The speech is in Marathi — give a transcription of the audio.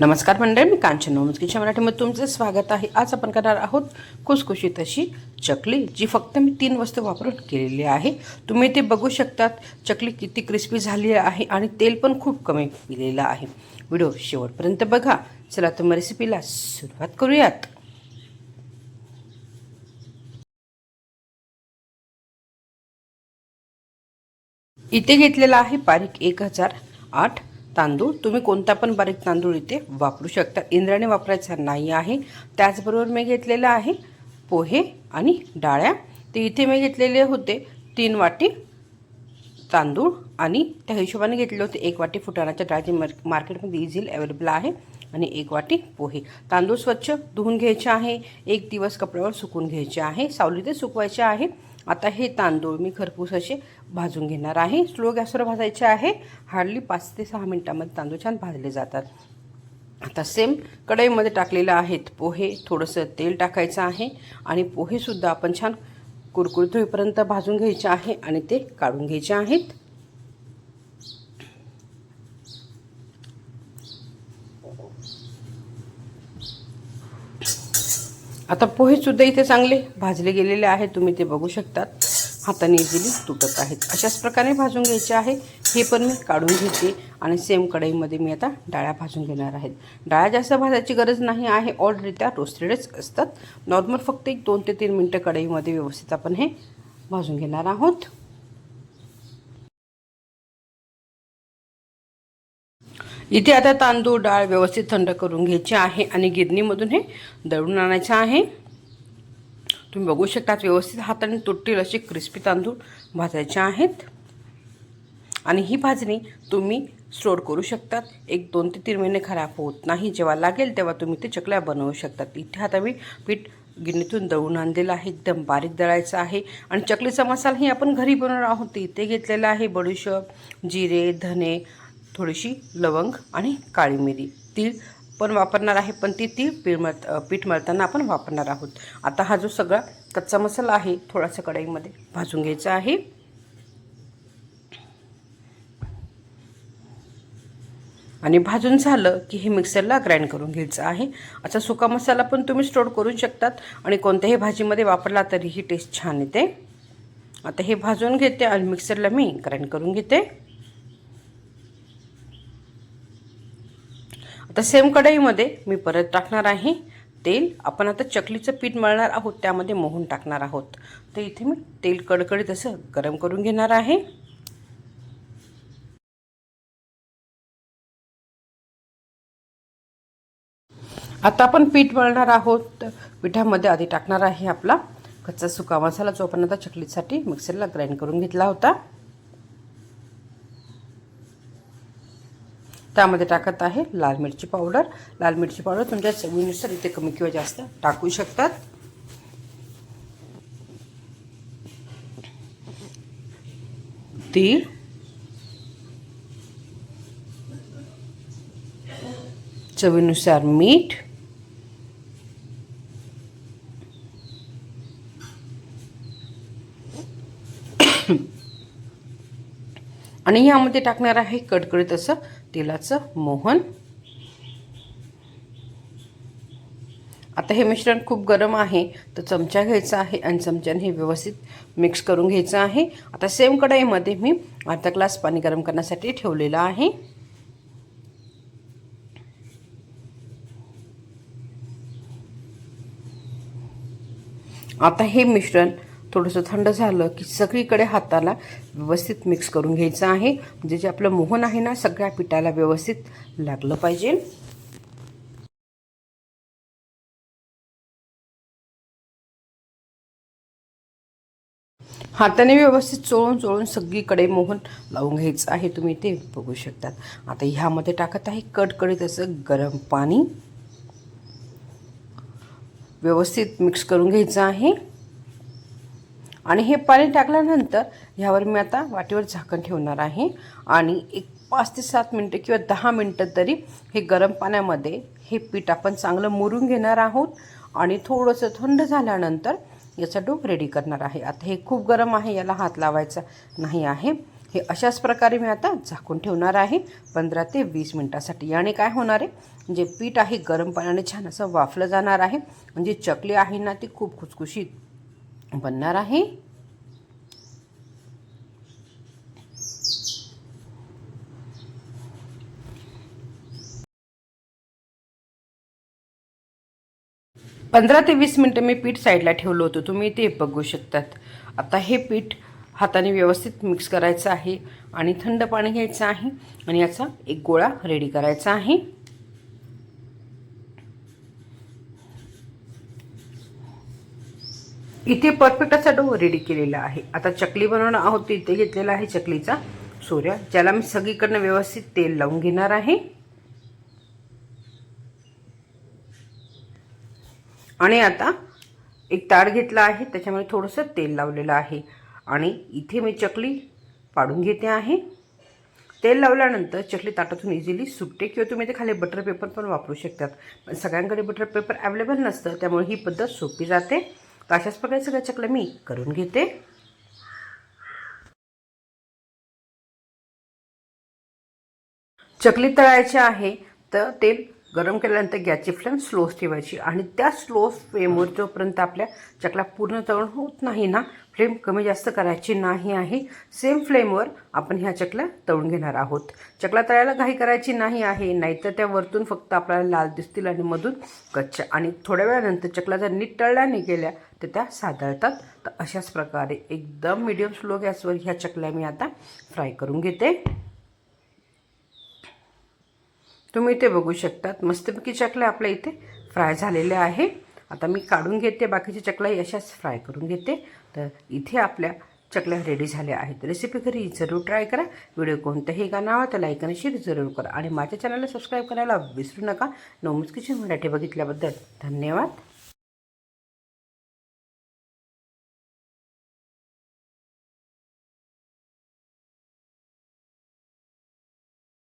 नमस्कार मंडळी मी कांचन नवमुस्कीच्या मराठीमध्ये तुमचं स्वागत आहे. आज आपण करणार आहोत खुसखुशीत अशी चकली जी फक्त मी तीन वस्तू वापरून केलेली आहे. तुम्ही ते बघू शकतात चकली किती क्रिस्पी झाली आहे आणि तेल पण खूप कमी पिलेलं आहे. व्हिडिओ शेवटपर्यंत बघा. चला तुम्ही रेसिपीला सुरुवात करूयात. इथे घेतलेला आहे बारीक एक हजार आठ तांदूळ. तुम्ही कोणता पण बारीक तांदूळ इथे वापरू शकता. इंद्राने वापरायचा नाही आहे. त्याचबरोबर मी घेतलेलं आहे पोहे आणि डाळ्या. ते इथे मी घेतलेले होते तीन वाटी तांदूळ आणि त्या हिशोबाने घेतले होते. एक वाटी फुटाणाच्या डाळची मार्क मार्केटमध्ये इझिली अवेलेबल आहे आणि एक वाटी पोहे. तांदूळ स्वच्छ धुवून घ्यायचे आहे. एक दिवस कपड्यावर सुकून घ्यायचे आहे. सावलीत सुकवायचे आहे. आता हे तांदूळ मी खरपूस असे भाजून घेणार आहे. स्लो गॅसवर भाजायचे आहे. हार्डली पाच ते सहा मिनटामध्ये तांदूळ छान भाजले जातात. आता सेम कढईमध्ये टाकलेलं आहेत पोहे. थोडंसं तेल टाकायचं आहे आणि पोहेसुद्धा आपण छान कुरकुरीत होईपर्यंत भाजून घ्यायचे आहे आणि ते काढून घ्यायचे आहेत. आता पोहेसुद्धा इथे चांगले. भाजले गेलेले आहेत तुम्ही ते बघू शकतात. हाताने इझिली तुटत आहेत. अशाच प्रकारे भाजून घ्यायचे आहे. हे पण मी काढून घेते आणि सेम कढईमध्ये मी आता डाळ्या भाजून घेणार आहेत. डाळ्या जास्त भाजायची गरज नाही आहे. ऑलरेडी त्या रोस्टेडच असतात. नॉर्मल फक्त एक दोन ते तीन मिनटं कढईमध्ये व्यवस्थित आपण हे भाजून घेणार आहोत. इथे आता तांदूळ डाळ व्यवस्थित थंड करून घ्यायची आहे आणि गिरणीमधून हे दळून आणायचं आहे. तुम्ही बघू शकता व्यवस्थित हाताने तुटतील असे क्रिस्पी तांदूळ भाजायचे आहेत. आणि ही भाजणी तुम्ही स्टोर करू शकतात. एक दोन ते तीन महिने खराब होत नाही. जेव्हा लागेल तेव्हा तुम्ही ते चकल्या बनवू शकतात. इथे आता मी पीठ गिरणीतून दळून आणलेलं आहे. एकदम बारीक दळायचं आहे. आणि चकलीचा मसालाही आपण घरी बनवणार आहोत. इथे घेतलेला आहे बडीशोप जिरे धने थोडीशी लवंग आणि काळी मिरी. तीळ पण वापरणार आहे पण ती तीळ पीठ मळ पीठ मळताना आपण वापरणार आहोत. आता हा जो सगळा कच्चा मसाला आहे थोडासा कढईमध्ये भाजून घ्यायचा आहे. आणि भाजून झालं की हे मिक्सरला ग्राइंड करून घ्यायचं आहे. असा सुका मसाला पण तुम्ही स्टोर करू शकतात आणि कोणत्याही भाजीमध्ये वापरला तरीही टेस्ट छान येते. आता हे भाजून घेते आणि मिक्सरला मी ग्राइंड करून घेते. आता सेम कढईमध्ये मी परत टाकणार आहे. तेल आपण आता चकलीचं पीठ मळणार आहोत त्यामध्ये मोहून टाकणार आहोत. तर इथे मी तेल कडकडीत असं गरम करून घेणार आहे. आता आपण पीठ मळणार आहोत. पिठामध्ये आधी टाकणार आहे आपला कच्चा सुका मसाला जो आपण आता चकलीसाठी मिक्सरला ग्राइंड करून घेतला होता. त्यामध्ये टाकत आहे लाल मिरची पावडर. लाल मिरची पावडर तुमच्या चवीनुसार इथे कमी किंवा जास्त टाकू शकतात. तीळ. चवीनुसार मीठ. आणि यामध्ये टाकणार आहे कडकडीत असं तेलाचं मोहन. आता हे मिश्रण खूप गरम आहे तर चमचा घ्यायचा आहे आणि चमच्याने हे व्यवस्थित मिक्स करून घ्यायचं आहे. आता सेम कढाईमध्ये मी अर्धा ग्लास पाणी गरम करण्यासाठी ठेवलेलं आहे. आता हे मिश्रण थोडंसं थंड झालं की सगळीकडे हाताला व्यवस्थित मिक्स करून घ्यायचं आहे. म्हणजे जे आपलं मोहन आहे ना सगळ्या पिठाला व्यवस्थित लागलं पाहिजे. हाताने व्यवस्थित चोळून चोळून सगळीकडे मोहन लावून घ्यायचं आहे. तुम्ही ते बघू शकतात. आता ह्यामध्ये टाकत आहे कडकडीत असं गरम पाणी. व्यवस्थित मिक्स करून घ्यायचं आहे. आणि हे पाणी टाकल्यानंतर ह्यावर मी आता वाटीवर झाकण ठेवणार आहे. आणि एक पाच ते सात मिनटं किंवा दहा मिनटं तरी हे गरम पाण्यामध्ये हे पीठ आपण चांगलं मुरून घेणार आहोत. आणि थोडंसं थंड झाल्यानंतर याचा डो रेडी करणार आहे. आता हे खूप गरम आहे याला हात लावायचा नाही आहे. हे अशाच प्रकारे मी आता झाकून ठेवणार आहे. पंधरा ते वीस मिनटासाठी. याने काय होणार आहे? जे पीठ आहे गरम पाण्याने छान असं वाफलं जाणार आहे. म्हणजे चकली आहे ना ती खूप खुसखुशीत बनणार आहे. पंधरा ते वीस मिनटं मी पीठ साईडला ठेवलं होतं. तुम्ही ते बघू शकतात. आता हे पीठ हाताने व्यवस्थित मिक्स करायचं आहे आणि थंड पाणी घ्यायचं आहे आणि याचा एक गोळा रेडी करायचा आहे. इथे परफेक्ट असा डो रेडी केलेला आहे. आता चकली बनवणं आहोत इथे घेतलेला आहे चकलीचा सोऱ्या ज्याला मी सगळीकडनं व्यवस्थित तेल लावून घेणार आहे. आणि आता एक ताड घेतला आहे त्याच्यामध्ये थोडंसं तेल लावलेलं आहे. आणि इथे मी चकली पाडून घेते आहे. तेल लावल्यानंतर चकली ताटातून इझिली सुटते किंवा तुम्ही ते खाली बटर पेपर पण वापरू शकतात. पण सगळ्यांकडे बटर पेपर अवेलेबल नसतं त्यामुळे ही पद्धत सोपी जाते. अशाच प्रकारे सगळ्या चकल्या मी करून घेते. चकली तळायची आहे तर तेल गरम केल्यानंतर गॅसची फ्लेम स्लोच ठेवायची. आणि त्या स्लो फ्लेमवर जोपर्यंत आपल्या चकल्या पूर्ण तळण होत नाही ना फ्लेम कमी जास्त करायची नाही आहे सेम फ्लेमवर आपण ह्या चकल्या तळून घेणार आहोत. चकल्या तळायला घाई करायची नाही आहे नाहीतर त्या वरतून फक्त आपल्याला लाल दिसतील आणि मधून कच्च्या आणि थोड्या वेळानंतर चकल्या जर नीट तळल्या गेल्या तर त्या सादळतात. तर अशाच प्रकारे एकदम मिडियम स्लो गॅसवर ह्या चकल्या मी आता फ्राय करून घेते. तुम्ही इथे बघू शकतात. मस्तपैकी चकल्या आपल्या इथे फ्राय झालेल्या आहे. आता मी काढून घेते. बाकीच्या चकल्याही अशाच फ्राय करून घेते. तर इथे आपल्या चकल्या रेडी झाल्या आहेत. रेसिपी घरी जरूर ट्राय करा. व्हिडिओ कोणत्याही गाणावा तर लाईक आणि शेअर जरूर करा. आणि माझ्या चॅनलला सबस्क्राईब करायला विसरू नका. नवमुच किचन मराठी बघितल्याबद्दल धन्यवाद.